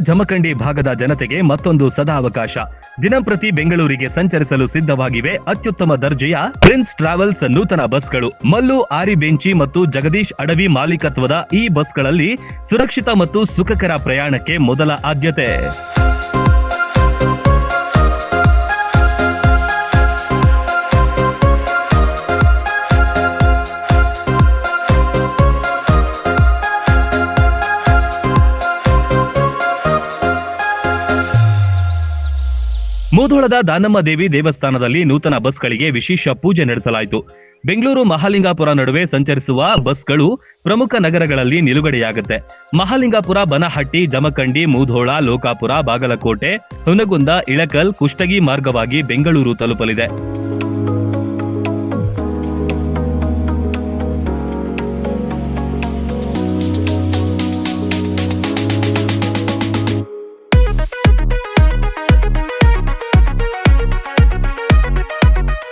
ಜಮಖಂಡಿ ಭಾಗದ ಜನತೆಗೆ ಮತ್ತೊಂದು ಸದಾವಕಾಶ ದಿನಂಪ್ರತಿ ಬೆಂಗಳೂರಿಗೆ ಸಂಚರಿಸಲು ಸಿದ್ಧವಾಗಿವೆ ಅತ್ಯುತ್ತಮ ದರ್ಜೆಯ ಪ್ರಿನ್ಸ್ ಟ್ರಾವೆಲ್ಸ್ ನೂತನ ಬಸ್ಗಳು. ಮಲ್ಲು, ಆರಿ ಬೆಂಚಿ ಮತ್ತು ಜಗದೀಶ್ ಅಡವಿ ಮಾಲೀಕತ್ವದ ಈ ಬಸ್ಗಳಲ್ಲಿ ಸುರಕ್ಷಿತ ಮತ್ತು ಸುಖಕರ ಪ್ರಯಾಣಕ್ಕೆ ಮೊದಲ ಆದ್ಯತೆ. ಮೂಧೋಳದ ದಾನಮ್ಮ ದೇವಿ ದೇವಸ್ಥಾನದಲ್ಲಿ ನೂತನ ಬಸ್ಗಳಿಗೆ ವಿಶೇಷ ಪೂಜೆ ನಡೆಸಲಾಯಿತು. ಬೆಂಗಳೂರು ಮಹಾಲಿಂಗಾಪುರ ನಡುವೆ ಸಂಚರಿಸುವ ಬಸ್ಗಳು ಪ್ರಮುಖ ನಗರಗಳಲ್ಲಿ ನಿಲುಗಡೆಯಾಗುತ್ತೆ. ಮಹಾಲಿಂಗಾಪುರ, ಬನಹಟ್ಟಿ, ಜಮಖಂಡಿ, ಮೂಧೋಳ, ಲೋಕಾಪುರ, ಬಾಗಲಕೋಟೆ, ಹುನಗುಂದ, ಇಳಕಲ್, ಕುಷ್ಟಗಿ ಮಾರ್ಗವಾಗಿ ಬೆಂಗಳೂರು ತಲುಪಲಿದೆ.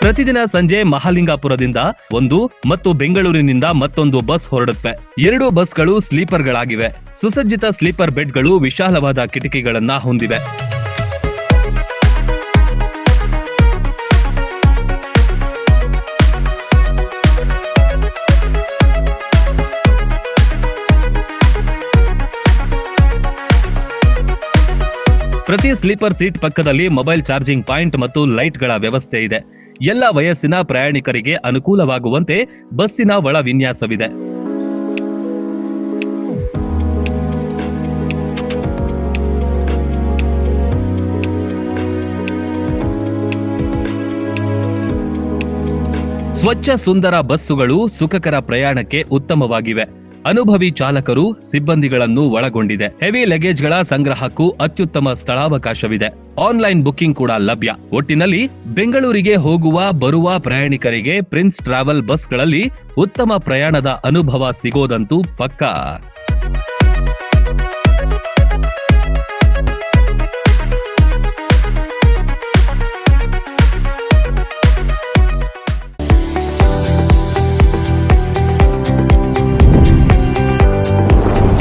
ಪ್ರತಿದಿನ ಸಂಜೆ ಮಹಾಲಿಂಗಾಪುರದಿಂದ ಒಂದು ಮತ್ತು ಬೆಂಗಳೂರಿನಿಂದ ಮತ್ತೊಂದು ಬಸ್ ಹೊರಡುತ್ತವೆ ಎರಡು ಬಸ್ಗಳು ಸ್ಲೀಪರ್ಗಳಾಗಿವೆ. ಸುಸಜ್ಜಿತ ಸ್ಲೀಪರ್ ಬೆಡ್ಗಳು ವಿಶಾಲವಾದ ಕಿಟಕಿಗಳನ್ನ ಹೊಂದಿವೆ. ಪ್ರತಿ ಸ್ಲೀಪರ್ ಸೀಟ್ ಪಕ್ಕದಲ್ಲಿ ಮೊಬೈಲ್ ಚಾರ್ಜಿಂಗ್ ಪಾಯಿಂಟ್ ಮತ್ತು ಲೈಟ್ಗಳ ವ್ಯವಸ್ಥೆ ಇದೆ. ಎಲ್ಲ ವಯಸ್ಸಿನ ಪ್ರಯಾಣಿಕರಿಗೆ ಅನುಕೂಲವಾಗುವಂತೆ ಬಸ್ಸಿನ ಒಳ ವಿನ್ಯಾಸವಿದೆ. ಸ್ವಚ್ಛ ಸುಂದರ ಬಸ್ಸುಗಳು ಸುಖಕರ ಪ್ರಯಾಣಕ್ಕೆ ಉತ್ತಮವಾಗಿವೆ. ಅನುಭವಿ ಚಾಲಕರು ಸಿಬ್ಬಂದಿಗಳನ್ನು ಒಳಗೊಂಡಿದೆ. ಹೆವಿ ಲಗೇಜ್ಗಳ ಸಂಗ್ರಹಕ್ಕೂ ಅತ್ಯುತ್ತಮ ಸ್ಥಳಾವಕಾಶವಿದೆ. ಆನ್ಲೈನ್ ಬುಕಿಂಗ್ ಕೂಡ ಲಭ್ಯ. ಒಟ್ಟಿನಲ್ಲಿ ಬೆಂಗಳೂರಿಗೆ ಹೋಗುವ, ಬರುವ ಪ್ರಯಾಣಿಕರಿಗೆ ಪ್ರಿನ್ಸ್ ಟ್ರಾವೆಲ್ ಬಸ್ಗಳಲ್ಲಿ ಉತ್ತಮ ಪ್ರಯಾಣದ ಅನುಭವ ಸಿಗೋದಂತೂ ಪಕ್ಕಾ.